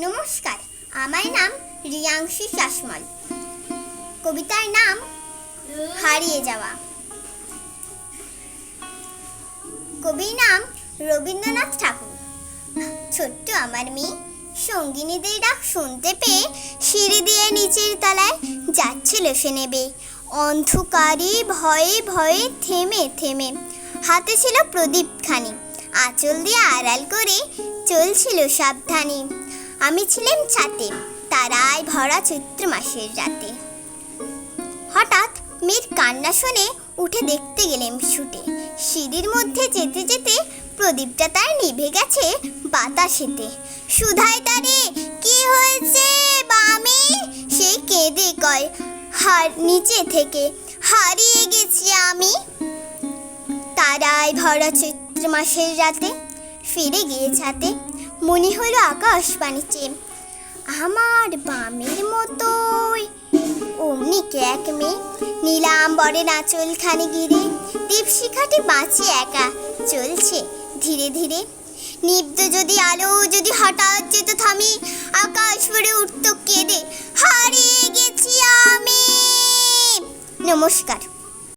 নমস্কার, আমার নাম রিয়াংশী শাসমল। কবিতার নাম হারিয়ে যাওয়া। কবির নাম রবীন্দ্রনাথ ঠাকুর। ছোট্ট আমার মেয়ে সঙ্গিনীদের ডাক শুনতে পেয়ে সিঁড়ি দিয়ে নিচের তলায় যাচ্ছিল সে নেবে। অন্ধকারে ভয়ে ভয়ে থেমে থেমে। হাতে ছিল প্রদীপখানি। আঁচল দিয়ে আড়াল করে চলছিল সাবধানে। আমি ছিলাম ছাতে, তারায় ভরা চৈত্র মাসের রাতে। হঠাৎ মেয়ের কান্না শুনে উঠে দেখতে গেলেন ছুটে সিঁড়ির মধ্যে যেতে যেতে প্রদীপটা তার নিভে গেছে বাতাসেতে। সুধাই তারে, কি হয়েছে বামে? সে কেঁদে কয়, হার, নিচে থেকে হারিয়ে গেছি আমি। তারায় ভরা চৈত্র মাসের রাতে ফিরে গিয়ে ছাতে মনে হলো আকাশ পানিচে আমার বামের মতোই। অমনি এক মেয়ে নীলাম্বরে নাচল খানি গিরে দীপশিখাটি বাঁচে একা চলছে ধীরে ধীরে। নিব্ধ যদি আলো, যদি হঠাৎ যেত থামি, আকাশ ভরে উঠত কেঁদে, হারিয়ে গেছি আমি! নমস্কার।